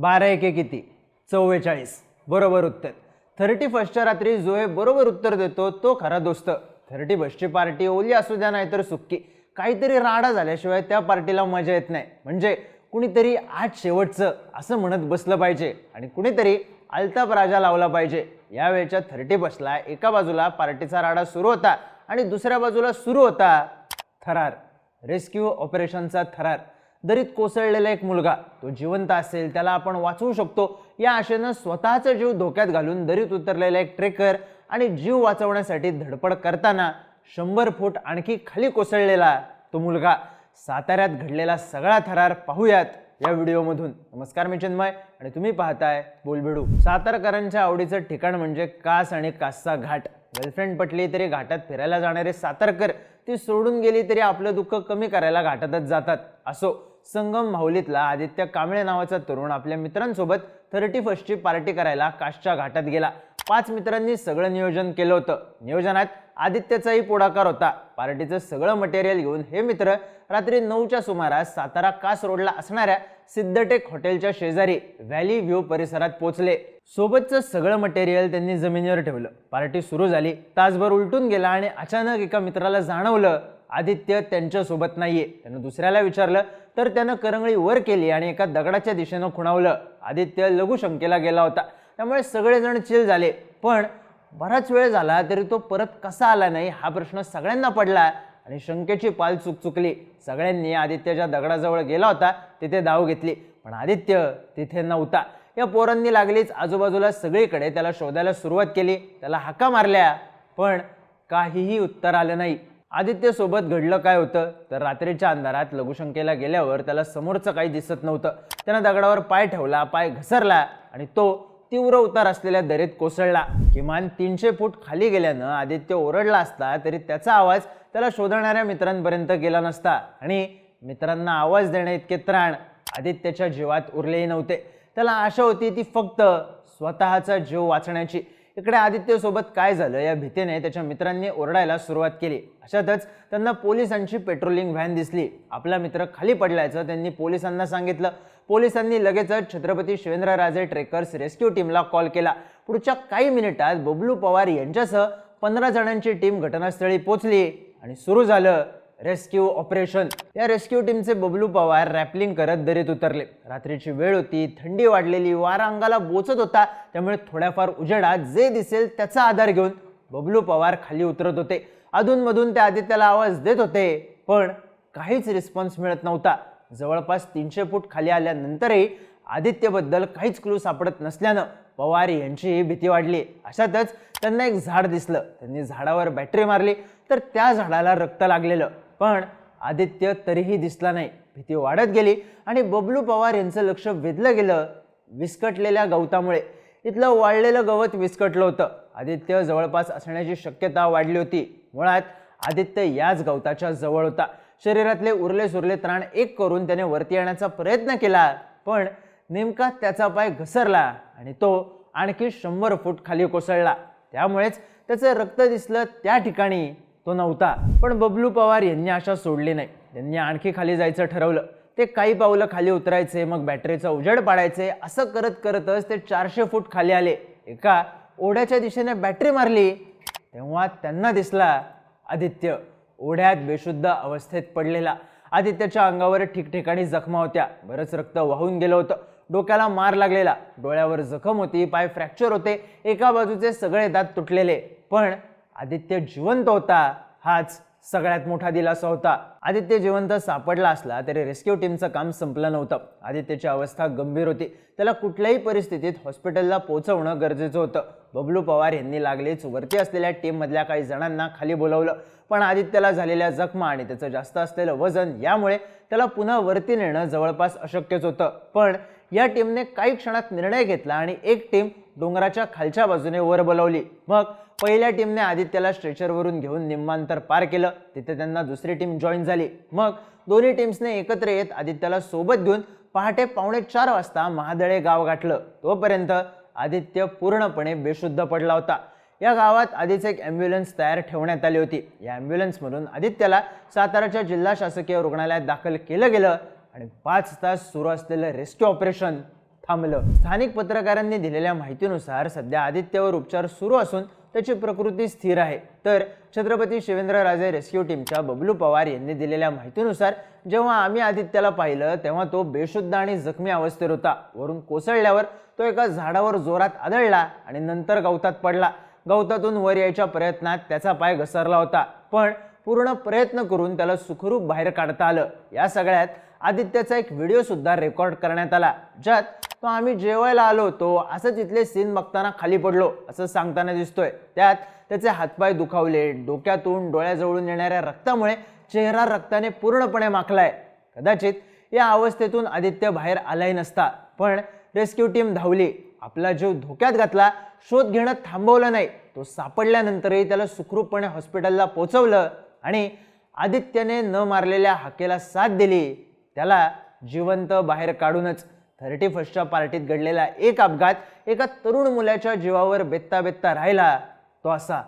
बारा एके किती? चव्वेचाळीस. बरोबर उत्तर. थर्टी फर्स्टच्या रात्री जो हे बरोबर उत्तर देतो तो खरा दोस्त. थर्टी फर्स्टची पार्टी ओली असू द्या नाहीतर सुक्की. काहीतरी राडा झाल्याशिवाय त्या पार्टीला मजा येत नाही. म्हणजे कुणीतरी आज शेवटचं असं म्हणत बसलं पाहिजे आणि कुणीतरी अल्ताप राजा लावला पाहिजे. यावेळच्या थर्टी फर्स्टला एका बाजूला पार्टीचा राडा सुरू होता आणि दुसऱ्या बाजूला सुरू होता थरार. रेस्क्यू ऑपरेशनचा थरार. दरीत कोसळलेला एक मुलगा. तो जिवंत असेल त्याला आपण वाचवू शकतो. या आशेनं स्वतःचा जीव धोक्यात घालून दरीत उतरलेला एक ट्रेकर आणि जीव वाचवण्यासाठी धडपड करताना शंभर फूट आणखी खाली कोसळलेला तो मुलगा. साताऱ्यात घडलेला सगळा थरार पाहूयात या व्हिडिओमधून. नमस्कार मी चिन्मय आणि तुम्ही पाहताय बोलबेडू. सातारकरांच्या आवडीचं ठिकाण म्हणजे कास आणि कासचा घाट. गर्लफ्रेंड पटली तरी घाटात फिरायला जाणारे सातारकर ती सोडून गेली तरी आपलं दुःख कमी करायला घाटातच जातात. असो संगम माहुलीतला आदित्य कांबळे नावाचा तरुण आपल्या मित्रांसोबत थर्टी फर्स्टची पार्टी करायला काशच्या घाटात गेला. पाच मित्रांनी सगळं नियोजन केलं होतं. नियोजनात आदित्यचाही पुढाकार होता. पार्टीचं सगळं मटेरियल घेऊन हे मित्र रात्री नऊच्या सुमारास सातारा कास रोडला असणाऱ्या सिद्धटेक हॉटेलच्या शेजारी व्हॅली व्ह्यू परिसरात पोहोचले. सोबतचं सगळं मटेरियल त्यांनी जमिनीवर ठेवलं. पार्टी सुरू झाली. तासभर उलटून गेला आणि अचानक एका मित्राला जाणवलं आदित्य त्यांच्यासोबत नाहीये. त्यानं दुसऱ्याला विचारलं तर त्यानं करंगळी वर केली आणि एका दगडाच्या दिशेनं खुणावलं. आदित्य लघुशंकेला गेला होता. त्यामुळे सगळेजण चिल झाले. पण बराच वेळ झाला तरी तो परत कसा आला नाही हा प्रश्न सगळ्यांना पडला आणि शंकेची पाल चुक चुकली. सगळ्यांनी आदित्यच्या दगडाजवळ गेला होता तिथे धाव घेतली. पण आदित्य तिथे नव्हता. या पोरांनी लागलीच आजूबाजूला सगळीकडे त्याला शोधायला सुरुवात केली. त्याला हाका मारल्या पण काहीही उत्तर आलं नाही. आदित्य सोबत घडलं काय होतं? तर रात्रीच्या अंधारात लघुशंकेला गेल्यावर त्याला समोरचं काही दिसत नव्हतं. त्यानं दगडावर पाय ठेवला पाय घसरला आणि तो तीव्र उतार असलेल्या दरीत कोसळला. किमान तीनशे फूट खाली गेल्यानं आदित्य ओरडला असता तरी त्याचा आवाज त्याला शोधणाऱ्या मित्रांपर्यंत गेला नसता आणि मित्रांना आवाज देणे इतके त्राण आदित्यच्या जीवात उरलेही नव्हते. त्याला आशा होती ती फक्त स्वतःचा जीव वाचण्याची. इकडे आदित्यसोबत काय झालं या भीतीने त्याच्या मित्रांनी ओरडायला सुरुवात केली. अशातच त्यांना पोलिसांची पेट्रोलिंग व्हॅन दिसली. आपला मित्र खाली पडल्याचं त्यांनी पोलिसांना सांगितलं. पोलिसांनी लगेचच छत्रपती शिवेंद्रराजे ट्रेकर्स रेस्क्यू टीमला कॉल केला. पुढच्या काही मिनिटात बबलू पवार यांच्यासह पंधरा जणांची टीम घटनास्थळी पोचली आणि सुरू झालं. Rescue operation. या रेस्क्यू टीमचे बबलू पवार रॅपलिंग करत दरीत उतरले. रात्रीची वेळ होती थंडी वाढलेली वारा अंगाला बोचत होता. त्यामुळे थोड्याफार उजेडात जे दिसेल त्याचा आधार घेऊन बबलू पवार खाली उतरत होते. अधूनमधून त्या आदित्याला आवाज देत होते पण काहीच रिस्पॉन्स मिळत नव्हता. जवळपास तीनशे फूट खाली आल्यानंतरही आदित्यबद्दल काहीच क्लू सापडत नसल्यानं पवार यांचीही भीती वाढली. अशातच त्यांना एक झाड दिसलं. त्यांनी झाडावर बॅटरी मारली. तर त्या झाडाला रक्त लागलेलं. पण आदित्य तरीही दिसला नाही. भीती वाढत गेली आणि बबलू पवार यांचं लक्ष वेधलं गेलं विस्कटलेल्या गवतामुळे. इथलं वाळलेलं गवत विस्कटलं होतं. आदित्य जवळपास असण्याची शक्यता वाढली होती. मुळात आदित्य याच गवताच्या जवळ होता. शरीरातले उरले सुरले त्राण एक करून त्याने वरती येण्याचा प्रयत्न केला पण नेमका त्याचा पाय घसरला आणि तो आणखी शंभर फूट खाली कोसळला. त्यामुळेच त्याचं रक्त दिसलं त्या ठिकाणी. तो नव्हता. पण बबलू पवार यांनी आशा सोडली नाही. त्यांनी आणखी खाली जायचं ठरवलं. ते काही पावलं खाली उतरायचे मग बॅटरीचा उजेड पाडायचे. असं करत करतच ते चारशे फूट खाली आले. एका ओढ्याच्या दिशेने बॅटरी मारली. तेव्हा त्यांना दिसला आदित्य. ओढ्यात बेशुद्ध अवस्थेत पडलेला. आदित्यच्या अंगावर ठिकठिकाणी जखमा होत्या. बरंच रक्त वाहून गेलं होतं. डोक्याला मार लागलेला. डोळ्यावर जखम होती. पाय फ्रॅक्चर होते. एका बाजूचे सगळे दात तुटलेले. पण आदित्य जिवंत होता हाच सगळ्यात मोठा दिलासा होता. आदित्य जिवंत सापडला असला तरी रेस्क्यू टीमचं काम संपलं नव्हतं. आदित्यची अवस्था गंभीर होती. त्याला कुठल्याही परिस्थितीत हॉस्पिटलला पोहोचवणं गरजेचं होतं. बबलू पवार यांनी लागलीच वरती असलेल्या टीममधल्या काही जणांना खाली बोलवलं. पण आदित्यला झालेल्या जखमा आणि त्याचं जास्त असलेलं वजन यामुळे त्याला पुन्हा वरती नेणं जवळपास अशक्यच होतं. पण या टीमने काही क्षणात निर्णय घेतला आणि एक टीम डोंगराच्या खालच्या बाजूने वर बोलावली. मग पहिल्या टीमने आदित्यला स्ट्रेचरवरून घेऊन निम्मांतर पार केलं. तिथे त्यांना दुसरी टीम जॉईन झाली. मग दोन्ही टीम्सने एकत्र येत आदित्यला सोबत घेऊन पहाटे पावणे चार वाजता महादळे गाव गाठलं. तोपर्यंत आदित्य पूर्णपणे बेशुद्ध पडला होता. या गावात आधीच एक ॲम्ब्युलन्स तयार ठेवण्यात आली होती. या ॲम्ब्युलन्समधून आदित्यला साताराच्या जिल्हा शासकीय रुग्णालयात दाखल केलं गेलं आणि पाच तास सुरू असलेलं रेस्क्यू ऑपरेशन थांबलं. स्थानिक पत्रकारांनी दिलेल्या माहितीनुसार सध्या आदित्यवर उपचार सुरू असून त्याची प्रकृती स्थिर आहे. तर छत्रपती शिवेंद्रराजे रेस्क्यू टीमच्या बबलू पवार यांनी दिलेल्या माहितीनुसार जेव्हा आम्ही आदित्यला पाहिलं तेव्हा तो बेशुद्ध आणि जखमी अवस्थेत होता. वरून कोसळल्यावर तो एका झाडावर जोरात आदळला आणि नंतर गवतात पडला. गवतातून वर यायच्या प्रयत्नात त्याचा पाय घसरला होता. पण पूर्ण प्रयत्न करून त्याला सुखरूप बाहेर काढता आलं. या सगळ्यात आदित्यचा एक व्हिडिओ सुद्धा रेकॉर्ड करण्यात आला ज्यात तो आम्ही जेवायला आलो होतो असं तिथले सीन बघताना खाली पडलो असं सांगताना दिसतोय. त्यात त्याचे हातपाय दुखावले डोक्यातून डोळ्याजवळून येणाऱ्या रक्तामुळे चेहरा रक्ताने पूर्णपणे माखलाय. कदाचित या अवस्थेतून आदित्य बाहेर आलाही नसता पण रेस्क्यू टीम धावली. आपला जीव धोक्यात घातला शोध घेणं थांबवलं नाही. तो सापडल्यानंतरही त्याला सुखरूपपणे हॉस्पिटलला पोचवलं आणि आदित्यने न मारलेल्या हाकेला साथ दिली. त्याला जिवंत बाहेर काढूनच थर्टी फर्स्टच्या पार्टीत घडलेला एक अपघात एका तरुण मुलाच्या जीवावर बेत्ता बेत्ता राहिला. तो असा